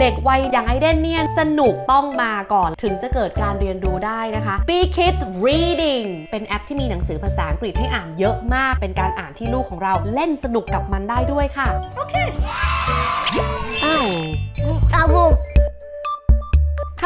เด็กวัยอย่างไอเดนเนี่ยสนุกต้องมาก่อนถึงจะเกิดการเรียนรู้ได้นะคะ B Kids Reading เป็นแอปที่มีหนังสือภาษาอังกฤษให้อ่านเยอะมาก เป็นการอ่านที่ลูกของเราเล่นสนุกกับมันได้ด้วยค่ะ Owl. ค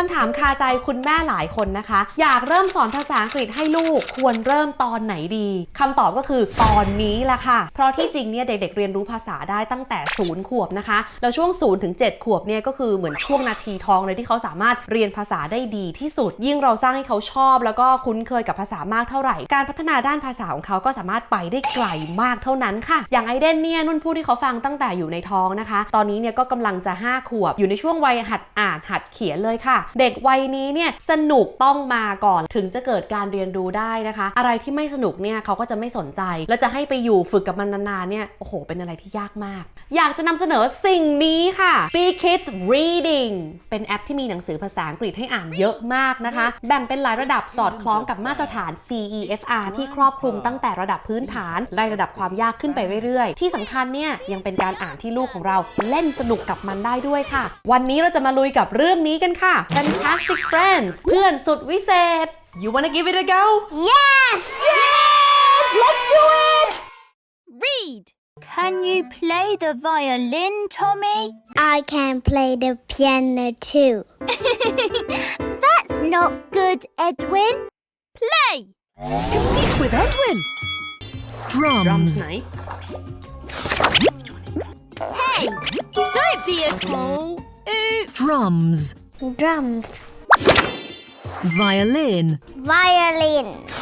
คำถามคาใจคุณแม่หลายคนนะคะ อยากเริ่มสอนภาษาอังกฤษให้ลูกควรเริ่มตอนไหนดีคำตอบก็คือตอนนี้แหละค่ะ เพราะที่จริงเนี่ยเด็กๆ เรียนรู้ภาษาได้ตั้งแต่ศูนย์ขวบนะคะ แล้วช่วง0ูนย์ถึงเขวบเนี่ยก็คือเหมือนช่วงนาทีทองเลยที่เขาสามารถเรียนภาษาได้ดีที่สุด ยิ่งเราสร้างให้เขาชอบ แล้วก็คุ้นเคยกับภาษามากเท่าไหร่ การพัฒนาด้านภาษาของเขาก็สามารถไปได้ไกลมากเท่านั้นค่ะ อย่างไอเดนเนี่ยนุ่นพูดที่เขาฟังตั้งแต่อยู่ในท้องนะคะ ตอนนี้เนี่ยก็กำลังจะ 5 ขวบอยู่ในช่วงวัยหัดอ่านหัดเขียนเลยค่ะเด็กวัยนี้เนี่ยสนุกต้องมาก่อนถึงจะเกิดการเรียนรู้ได้นะคะ อะไรที่ไม่สนุกเนี่ยเขาก็จะไม่สนใจ แล้วจะให้ไปอยู่ฝึกกับมันนานๆเนี่ยโอ้โห เป็นอะไรที่ยากมาก อยากจะนำเสนอสิ่งนี้ค่ะ B Kids Reading เป็นแอปที่มีหนังสือภาษาอังกฤษให้อ่านเยอะมากนะคะ แบ่งเป็นหลายระดับสอดคล้องกับมาตรฐาน CEFR ที่ครอบคลุมตั้งแต่ระดับพื้นฐานไล่ระดับความยากขึ้นไปเรื่อยๆ ที่สำคัญเนี่ยยังเป็นการอ่านที่ลูกของเราเล่นสนุกกับมันได้ด้วยค่ะ วันนี้เราจะมาลุยกับเรื่องนี้กันค่ะ Fantastic Friends เพื่อนสุดวิเศษ You wanna give it a go Yes! Yes! Let's do it! Read. Can you play the violin, Tommy? I can play the piano too. That's not good, Edwin. Play. It's with Edwin. drums Drums. ไหน Hey, don't be a fool. Oops. Drums. Drums. Violin. Violin.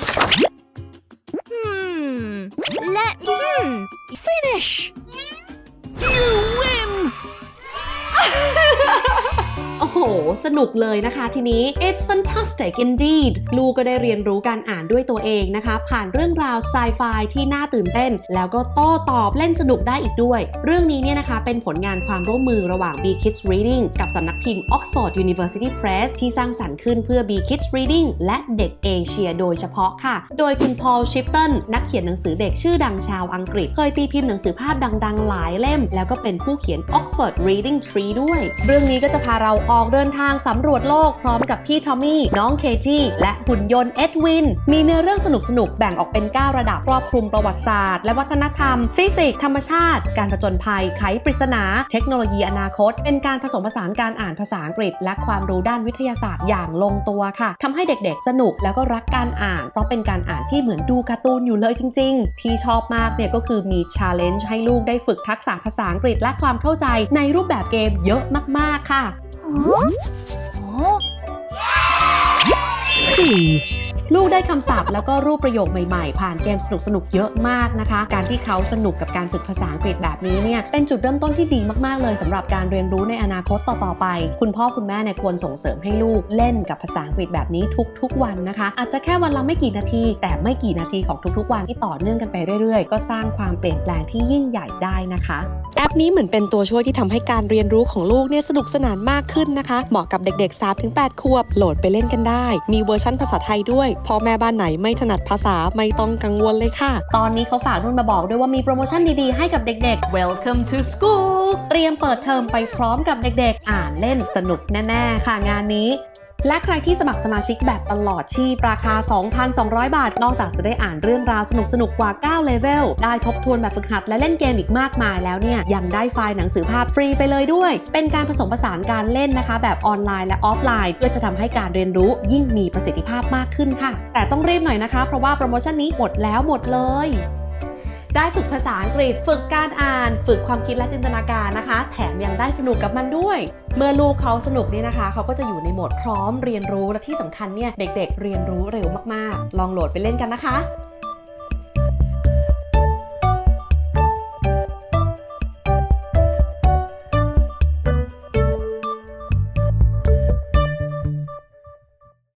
สนุกเลยนะคะทีนี้ it's fantastic indeed ลูกก็ได้เรียนรู้การอ่านด้วยตัวเองนะคะ ผ่านเรื่องราวไซไฟที่น่าตื่นเต้น แล้วก็โต้ตอบเล่นสนุกได้อีกด้วย เรื่องนี้เนี่ยนะคะเป็นผลงานความร่วมมือระหว่าง B Kids Reading กับสำนักพิมพ์ Oxford University Press ที่สร้างสรรค์ขึ้นเพื่อ B Kids Reading และเด็กเอเชียโดยเฉพาะค่ะ โดยคุณพอลชิปตันนักเขียนหนังสือเด็กชื่อดังชาวอังกฤษ เคยตีพิมพ์หนังสือภาพดังๆ หลายเล่ม แล้วก็เป็นผู้เขียน Oxford Reading Tree ด้วย เรื่องนี้ก็จะพาเราออกเดินทางสำรวจโลกพร้อมกับพี่ทอมมี่ น้องเคที่และหุ่นยนต์เอ็ดวิน มีเนื้อเรื่องสนุกๆแบ่งออกเป็น 9 ระดับครอบคลุมประวัติศาสตร์ และวัฒนธรรม ฟิสิกส์ธรรมชาติ การผจญภัย ไขปริศนา เทคโนโลยีอนาคต เป็นการผสมผสานการอ่านภาษาอังกฤษ และความรู้ด้านวิทยาศาสตร์อย่างลงตัวค่ะทำให้เด็กๆ สนุกแล้วก็รักการอ่าน เพราะเป็นการอ่านที่เหมือนดูการ์ตูนอยู่เลยจริง ๆ ที่ชอบมากเนี่ยก็คือมี challenge ให้ลูกได้ฝึกทักษะภาษาอังกฤษและความเข้าใจในรูปแบบเกมเยอะมากๆค่ะ Huh? C. ลูกได้คำศัพท์แล้วก็รูปประโยคใหม่ๆ ผ่านเกมสนุกๆเยอะมากนะคะ การที่เขาสนุกกับการฝึกภาษาอังกฤษแบบนี้เนี่ยเป็นจุดเริ่มต้นที่ดีมากๆเลยสำหรับการเรียนรู้ในอนาคตต่อๆไป คุณพ่อคุณแม่เนี่ยควรส่งเสริมให้ลูกเล่นกับภาษาอังกฤษแบบนี้ทุกๆวันนะคะ อาจจะแค่วันละไม่กี่นาที แต่ไม่กี่นาทีของทุกๆวันที่ต่อเนื่องกันไปเรื่อยๆ ก็สร้างความเปลี่ยนแปลงที่ยิ่งใหญ่ได้นะคะ แอปนี้เหมือนเป็นตัวช่วยที่ทำให้การเรียนรู้ของลูกเนี่ยสนุกสนานมากขึ้นนะคะ เหมาะกับเด็กๆ3-8ขวบโหลดไปเล่นกันได้ มีเวอร์ชันภาษาไทยด้วยพ่อแม่บ้านไหนไม่ถนัดภาษาไม่ต้องกังวลเลยค่ะ ตอนนี้เขาฝากนุ่นมาบอกด้วยว่ามีโปรโมชั่นดีๆให้กับเด็กๆ Welcome to school เตรียมเปิดเทอมไปพร้อมกับเด็กๆ อ่านเล่นสนุกแน่ๆ ค่ะงานนี้ และใครที่สมัครสมาชิกแบบตลอดชีพราคา 2,200 บาท นอกจากจะได้อ่านเรื่องราวสนุกๆกว่า 9 เลเวล ได้ทบทวนแบบฝึกหัดและเล่นเกมอีกมากมายแล้วเนี่ย ยังได้ไฟล์หนังสือภาพฟรีไปเลยด้วย เป็นการผสมผสานการเล่นนะคะ แบบออนไลน์และออฟไลน์ เพื่อจะทำให้การเรียนรู้ยิ่งมีประสิทธิภาพมากขึ้นค่ะ แต่ต้องรีบหน่อยนะคะ เพราะว่าโปรโมชั่นนี้หมดแล้วหมดเลย ได้ฝึกภาษาอังกฤษ ฝึกการอ่าน ฝึกความคิดและจินตนาการนะคะ แถมยังได้สนุกกับมันด้วย เมื่อลูกเขาสนุกนี่นะคะ เขาก็จะอยู่ในโหมดพร้อมเรียนรู้และที่สำคัญเนี่ยเด็ก ๆ เรียนรู้เร็วมากๆ ลองโหลดไปเล่นกันนะคะ